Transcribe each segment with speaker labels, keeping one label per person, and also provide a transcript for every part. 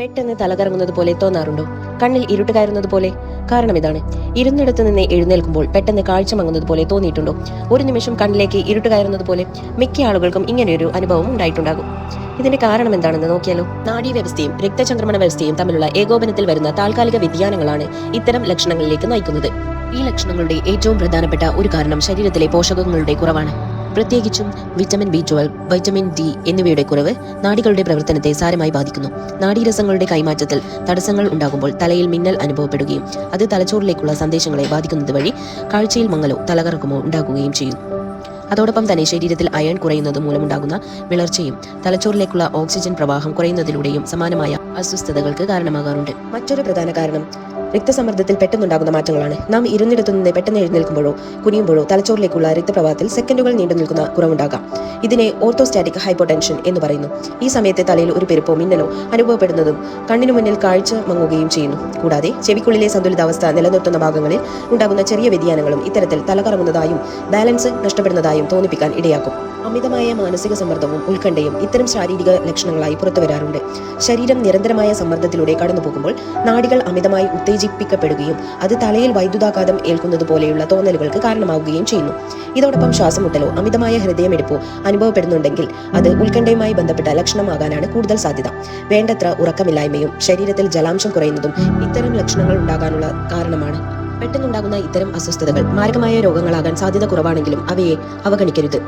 Speaker 1: പെട്ടെന്ന് തലകറങ്ങുന്നത് പോലെ തോന്നാറുണ്ടോ? കണ്ണിൽ ഇരുട്ട് കയറുന്നത് പോലെ? കാരണം ഇതാണ്. ഇരുന്നിടത്ത് നിന്ന് എഴുന്നേൽക്കുമ്പോൾ പെട്ടെന്ന് കാഴ്ച മങ്ങുന്നത് പോലെ തോന്നിയിട്ടുണ്ടോ? ഒരു നിമിഷം കണ്ണിലേക്ക് ഇരുട്ട് കയറുന്നത് പോലെ മിക്ക ആളുകൾക്കും ഇങ്ങനെയൊരു അനുഭവം ഉണ്ടായിട്ടുണ്ടാകും. ഇതിന്റെ കാരണം എന്താണെന്ന് നോക്കിയാലോ? നാഡീ വ്യവസ്ഥയും രക്തചംക്രമണ വ്യവസ്ഥയും തമ്മിലുള്ള ഏകോപനത്തിൽ വരുന്ന താൽക്കാലിക വ്യതിയാനങ്ങളാണ് ഇത്തരം ലക്ഷണങ്ങളിലേക്ക് നയിക്കുന്നത്. ഈ ലക്ഷണങ്ങളുടെ ഏറ്റവും പ്രധാനപ്പെട്ട ഒരു കാരണം ശരീരത്തിലെ പോഷകങ്ങളുടെ കുറവാണ്. പ്രത്യേകിച്ചും vitamin B twelve vitamin D എന്നിവയുടെ കുറവ് നാടികളുടെ പ്രവർത്തനത്തെ സാരമായി ബാധിക്കുന്നു. നാഡീരസങ്ങളുടെ കൈമാറ്റത്തിൽ തടസ്സങ്ങൾ ഉണ്ടാകുമ്പോൾ തലയിൽ മിന്നൽ അനുഭവപ്പെടുകയും അത് തലച്ചോറിലേക്കുള്ള സന്ദേശങ്ങളെ ബാധിക്കുന്നത് വഴി കാഴ്ചയിൽ മങ്ങലോ തലകറക്കമോ ഉണ്ടാകുകയും ചെയ്യും. അതോടൊപ്പം തന്നെ ശരീരത്തിൽ അയൺ കുറയുന്നത് മൂലമുണ്ടാകുന്ന വിളർച്ചയും തലച്ചോറിലേക്കുള്ള ഓക്സിജൻ പ്രവാഹം കുറയുന്നതിലൂടെയും സമാനമായ അസ്വസ്ഥതകൾക്ക് കാരണമാകാറുണ്ട്. മറ്റൊരു പ്രധാന കാരണം രക്തസമ്മർദ്ദത്തിൽ പെട്ടെന്നുണ്ടാകുന്ന മാറ്റങ്ങളാണ്. നാം ഇരുന്നിടത്തു നിന്ന് പെട്ടെന്ന് എഴുന്നേൽക്കുമ്പോഴോ കുനിയുമ്പോഴോ തലച്ചോറിലേക്കുള്ള രക്തപ്രവാഹത്തിൽ സെക്കൻഡുകൾ നീണ്ടു നിൽക്കുന്ന കുറവുണ്ടാകാം. ഇതിനെ ഓർത്തോസ്റ്റാറ്റിക് ഹൈപ്പോടെൻഷൻ എന്ന് പറയുന്നു. ഈ സമയത്തെ തലയിൽ ഒരു പെരുപ്പോ മിന്നലോ അനുഭവപ്പെടുന്നതും കണ്ണിനു മുന്നിൽ കാഴ്ച മങ്ങുകയും ചെയ്യുന്നു. കൂടാതെ ചെവിക്കുള്ളിലെ സന്തുലിതാവസ്ഥ നിലനിർത്തുന്ന ഭാഗങ്ങളിൽ ഉണ്ടാകുന്ന ചെറിയ വ്യതിയാനങ്ങളും ഇത്തരത്തിൽ തലകറങ്ങുന്നതായും ബാലൻസ് നഷ്ടപ്പെടുന്നതായും തോന്നിപ്പിക്കാൻ ഇടയാക്കും. അമിതമായ മാനസിക സമ്മർദ്ദവും ഉത്കണ്ഠയും ഇത്തരം ശാരീരിക ലക്ഷണങ്ങളായി പുറത്തു വരാറുണ്ട്. ശരീരം നിരന്തരമായ സമ്മർദ്ദത്തിലൂടെ കടന്നുപോകുമ്പോൾ നാഡികൾ അമിതമായി ഉത്തേജിപ്പിക്കപ്പെടുകയും അത് തലയിൽ വൈദ്യുതാഘാതം ഏൽക്കുന്നത് പോലെയുള്ള തോന്നലുകൾക്ക് കാരണമാവുകയും ചെയ്യുന്നു. ഇതോടൊപ്പം ശ്വാസമുട്ടലോ അമിതമായ ഹൃദയമെടുപ്പോ അനുഭവപ്പെടുന്നുണ്ടെങ്കിൽ അത് ഉത്കണ്ഠയുമായി ബന്ധപ്പെട്ട ലക്ഷണമാകാനാണ് കൂടുതൽ സാധ്യത. വേണ്ടത്ര ഉറക്കമില്ലായ്മയും ശരീരത്തിൽ ജലാംശം കുറയുന്നതും ഇത്തരം ലക്ഷണങ്ങൾ ഉണ്ടാകാനുള്ള കാരണമാണ്. പെട്ടെന്നുണ്ടാകുന്ന ഇത്തരം അസ്വസ്ഥതകൾ മാരകമായ രോഗങ്ങളാകാൻ സാധ്യത കുറവാണെങ്കിലും അവയെ അവഗണിക്കരുത്.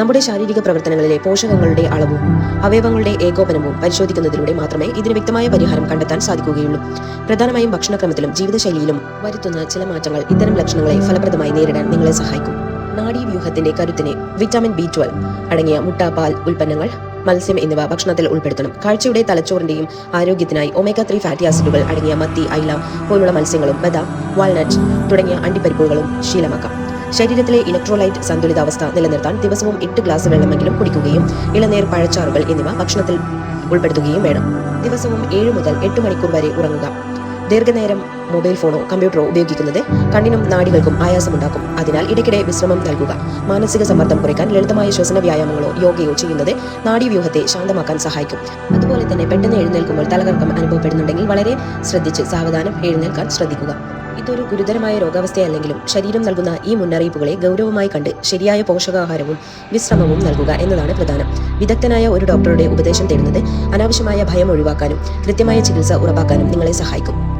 Speaker 1: നമ്മുടെ ശാരീരിക പ്രവർത്തനങ്ങളിലെ പോഷകങ്ങളുടെ അളവും അവയവങ്ങളുടെ ഏകോപനവും പരിശോധിക്കുന്നതിലൂടെ മാത്രമേ ഇതിന് വ്യക്തമായ പരിഹാരം കണ്ടെത്താൻ സാധിക്കുകയുള്ളൂ. പ്രധാനമായും ഭക്ഷണക്രമത്തിലും ജീവിതശൈലിയിലും വരുത്തുന്ന ചില മാറ്റങ്ങൾ ഇത്തരം ലക്ഷണങ്ങളെ ഫലപ്രദമായി നേരിടാൻ നിങ്ങളെ സഹായിക്കും. നാഡീവ്യൂഹത്തിന്റെ കരുത്തിന് വിറ്റാമിൻ ബി ട്വൽവ് അടങ്ങിയ മുട്ട പാൽ ഉൽപ്പന്നങ്ങൾ മത്സ്യം എന്നിവ ഭക്ഷണത്തിൽ ഉൾപ്പെടുത്തണം. കാഴ്ചയുടെ തലച്ചോറിന്റെയും ആരോഗ്യത്തിനായി ഒമേഗ ത്രീ ഫാറ്റി ആസിഡുകൾ അടങ്ങിയ മത്തി ഐല പോലുള്ള മത്സ്യങ്ങളും ബദാം വാൾനട്ട് തുടങ്ങിയ അണ്ടിപ്പരിപ്പുകളും ശീലമാക്കാം. ശരീരത്തിലെ ഇലക്ട്രോലൈറ്റ് സന്തുലിതാവസ്ഥ നിലനിർത്താൻ ദിവസവും എട്ട് ഗ്ലാസ് വെള്ളമെങ്കിലും കുടിക്കുകയും ഇളനീർ പഴച്ചാറുകൾ എന്നിവ ഭക്ഷണത്തിൽ ഉൾപ്പെടുത്തുകയും വേണം. ദിവസവും ഏഴ് മുതൽ എട്ട് മണിക്കൂർ വരെ ഉറങ്ങുക. ദീർഘനേരം മൊബൈൽ ഫോണോ കമ്പ്യൂട്ടറോ ഉപയോഗിക്കുന്നത് കണ്ണിനും നാടികൾക്കും ആയാസമുണ്ടാക്കും. അതിനാൽ ഇടയ്ക്കിടെ വിശ്രമം നൽകുക. മാനസിക സമ്മർദ്ദം കുറയ്ക്കാൻ ലളിതമായ ശ്വസന വ്യായാമങ്ങളോ യോഗയോ ചെയ്യുന്നത് നാഡീവ്യൂഹത്തെ ശാന്തമാക്കാൻ സഹായിക്കും. അതുപോലെ തന്നെ പെട്ടെന്ന് എഴുന്നേൽക്കുമ്പോൾ തലകറക്കം അനുഭവപ്പെടുന്നുണ്ടെങ്കിൽ വളരെ ശ്രദ്ധിച്ച് സാവധാനം എഴുന്നേൽക്കാൻ ശ്രദ്ധിക്കുക. ഇതൊരു ഗുരുതരമായ രോഗാവസ്ഥയല്ലെങ്കിലും ശരീരം നൽകുന്ന ഈ മുന്നറിയിപ്പുകളെ ഗൗരവമായി കണ്ട് ശരിയായ പോഷകാഹാരവും വിശ്രമവും നൽകുക എന്നതാണ് പ്രധാനം. വിദഗ്ധനായ ഒരു ഡോക്ടറുടെ ഉപദേശം തേടുന്നത് അനാവശ്യമായ ഭയം ഒഴിവാക്കാനും കൃത്യമായ ചികിത്സ ഉറപ്പാക്കാനും നിങ്ങളെ സഹായിക്കും.